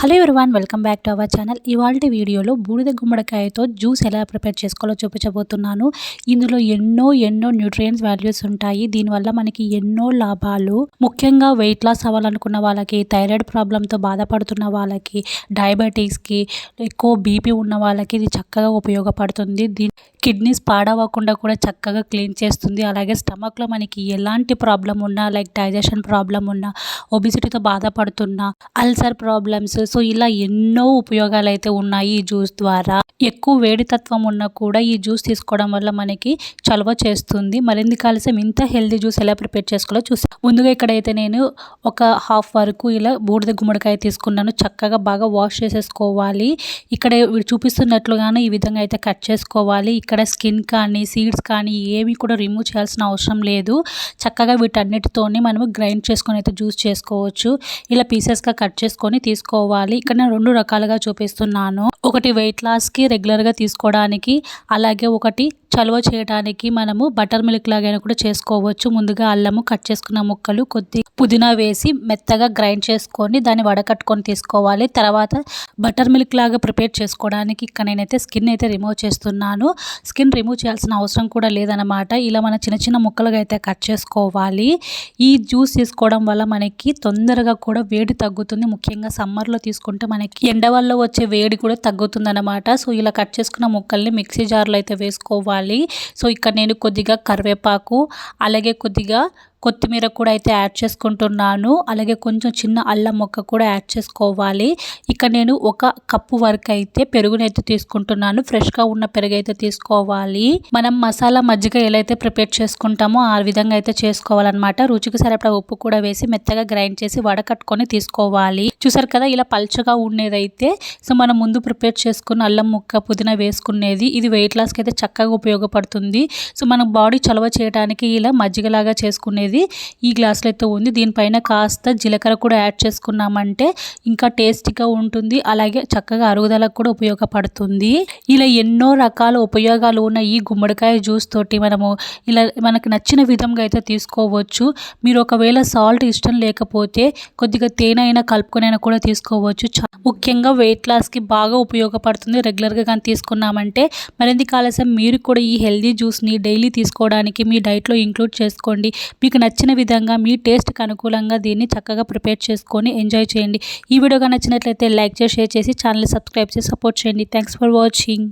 Hello everyone welcome back to our channel. ఇవాళ వీడియోలో బూడిద గుమ్మడికాయతో జ్యూస్ ఎలా ప్రిపేర్ చేసుకోవాలో చూపించబోతున్నాను. ఇందులో ఎన్నో ఎన్నో న్యూట్రియన్స్ వాల్యూస్ ఉంటాయి. దీనివల్ల మనకి ఎన్నో లాభాలు. ముఖ్యంగా వెయిట్ లాస్ అవ్వాలనుకున్న వాళ్ళకి థైరాయిడ్ ప్రాబ్లంతో బాధపడుతున్న వాళ్ళకి డయాబెటీస్కి ఎక్కువ బీపీ ఉన్న వాళ్ళకి ఇది చక్కగా ఉపయోగపడుతుంది. దీని కిడ్నీస్ పాడవకుండా కూడా చక్కగా క్లీన్ చేస్తుంది. అలాగే స్టమక్లో మనకి ఎలాంటి ప్రాబ్లం ఉన్నా లైక్ డైజెషన్ ప్రాబ్లం ఉన్నా ఒబిసిటీతో బాధపడుతున్నా అల్సర్ ప్రాబ్లమ్స్ సో ఇలా ఎన్నో ఉపయోగాలు అయితే ఉన్నాయి ఈ జ్యూస్ ద్వారా. ఎక్కువ వేడి తత్వం ఉన్నా కూడా ఈ జ్యూస్ తీసుకోవడం వల్ల మనకి చలవ చేస్తుంది. మరింది ఆలస్యం ఇంత హెల్దీ జ్యూస్ ఎలా ప్రిపేర్ చేసుకోవాలో చూసి ముందుగా ఇక్కడైతే నేను ఒక హాఫ్ వరకు ఇలా బూడిద గుమ్మడికాయ తీసుకున్నాను. చక్కగా బాగా వాష్ చేసేసుకోవాలి. ఇక్కడ చూపిస్తున్నట్లుగానే ఈ విధంగా అయితే కట్ చేసుకోవాలి. ఇక్కడ స్కిన్ కానీ సీడ్స్ కానీ ఏమి కూడా రిమూవ్ చేయాల్సిన అవసరం లేదు. చక్కగా వీటన్నిటితోనే మనము గ్రైండ్ చేసుకొని అయితే జ్యూస్ చేసుకోవచ్చు. ఇలా పీసెస్గా కట్ చేసుకొని తీసుకోవాలి. ఇక్కడ నేను రెండు రకాలుగా చూపిస్తున్నాను. ఒకటి వెయిట్ లాస్కి రెగ్యులర్గా తీసుకోవడానికి అలాగే ఒకటి చలువ చేయడానికి మనము బటర్ మిల్క్ లాగైనా కూడా చేసుకోవచ్చు. ముందుగా అల్లము కట్ చేసుకున్న ముక్కలు కొద్ది పుదీనా వేసి మెత్తగా గ్రైండ్ చేసుకొని దాన్ని వడకట్టుకొని తీసుకోవాలి. తర్వాత బటర్ మిల్క్ లాగా ప్రిపేర్ చేసుకోవడానికి ఇక్కడ నేనైతే స్కిన్ అయితే రిమూవ్ చేస్తున్నాను. స్కిన్ రిమూవ్ చేయాల్సిన అవసరం కూడా లేదనమాట ఇలా మన చిన్న చిన్న ముక్కలుగా అయితే కట్ చేసుకోవాలి. ఈ జ్యూస్ తీసుకోవడం వల్ల మనకి తొందరగా కూడా వేడి తగ్గుతుంది. ముఖ్యంగా సమ్మర్లో తీసుకుంటే మనకి ఎండ వల్ల వచ్చే వేడి కూడా తగ్గుతుంది అనమాట సో ఇలా కట్ చేసుకున్న ముక్కల్ని మిక్సీ జార్లో అయితే వేసుకోవాలి. సో ఇక్కడ నేను కొద్దిగా కరివేపాకు అలాగే కొద్దిగా కొత్తిమీర కూడా అయితే యాడ్ చేసుకుంటున్నాను. అలాగే కొంచెం చిన్న అల్లం మొక్క కూడా యాడ్ చేసుకోవాలి. ఇక్కడ నేను ఒక కప్పు వరకు అయితే పెరుగునైతే తీసుకుంటున్నాను. ఫ్రెష్గా ఉన్న పెరుగు అయితే తీసుకోవాలి. మనం మసాలా మజ్జిగ ఎలా అయితే ప్రిపేర్ చేసుకుంటామో ఆ విధంగా అయితే చేసుకోవాలన్నమాట. రుచికి సరిపడా ఉప్పు కూడా వేసి మెత్తగా గ్రైండ్ చేసి వడకట్టుకొని తీసుకోవాలి. చూసారు కదా ఇలా పల్చగా ఉండేదైతే. సో మనం ముందు ప్రిపేర్ చేసుకున్న అల్లం ముక్క పుదీనా వేసుకునేది. ఇది వెయిట్ లాస్కి అయితే చక్కగా ఉపయోగపడుతుంది. సో మన బాడీ చలవ చేయడానికి ఇలా మజ్జిగలాగా చేసుకునేది అనేది ఈ గ్లాసులో అయితే ఉంది. దీనిపైన కాస్త జీలకర్ర కూడా యాడ్ చేసుకున్నామంటే ఇంకా టేస్టీగా ఉంటుంది. అలాగే చక్కగా అరుగుదలకు కూడా ఉపయోగపడుతుంది. ఇలా ఎన్నో రకాల ఉపయోగాలు ఉన్న ఈ గుమ్మడికాయ జ్యూస్ తోటి మనము ఇలా మనకు నచ్చిన విధంగా అయితే తీసుకోవచ్చు. మీరు ఒకవేళ సాల్ట్ ఇష్టం లేకపోతే కొద్దిగా తేనె అయినా కలుపుకొనైనా కూడా తీసుకోవచ్చు. ముఖ్యంగా వెయిట్ లాస్కి బాగా ఉపయోగపడుతుంది. రెగ్యులర్గా కానీ తీసుకున్నామంటే మరింత కాలసం మీరు కూడా ఈ హెల్దీ జ్యూస్ని డైలీ తీసుకోవడానికి మీ డైట్లో ఇంక్లూడ్ చేసుకోండి. మీకు నచ్చిన విధంగా మీ టేస్ట్కి అనుకూలంగా దీన్ని చక్కగా ప్రిపేర్ చేసుకొని ఎంజాయ్ చేయండి. ఈ వీడియోగా నచ్చినట్లయితే లైక్ చేసి షేర్ చేసి ఛానల్ సబ్స్క్రైబ్ చేసి సపోర్ట్ చేయండి. Thanks for watching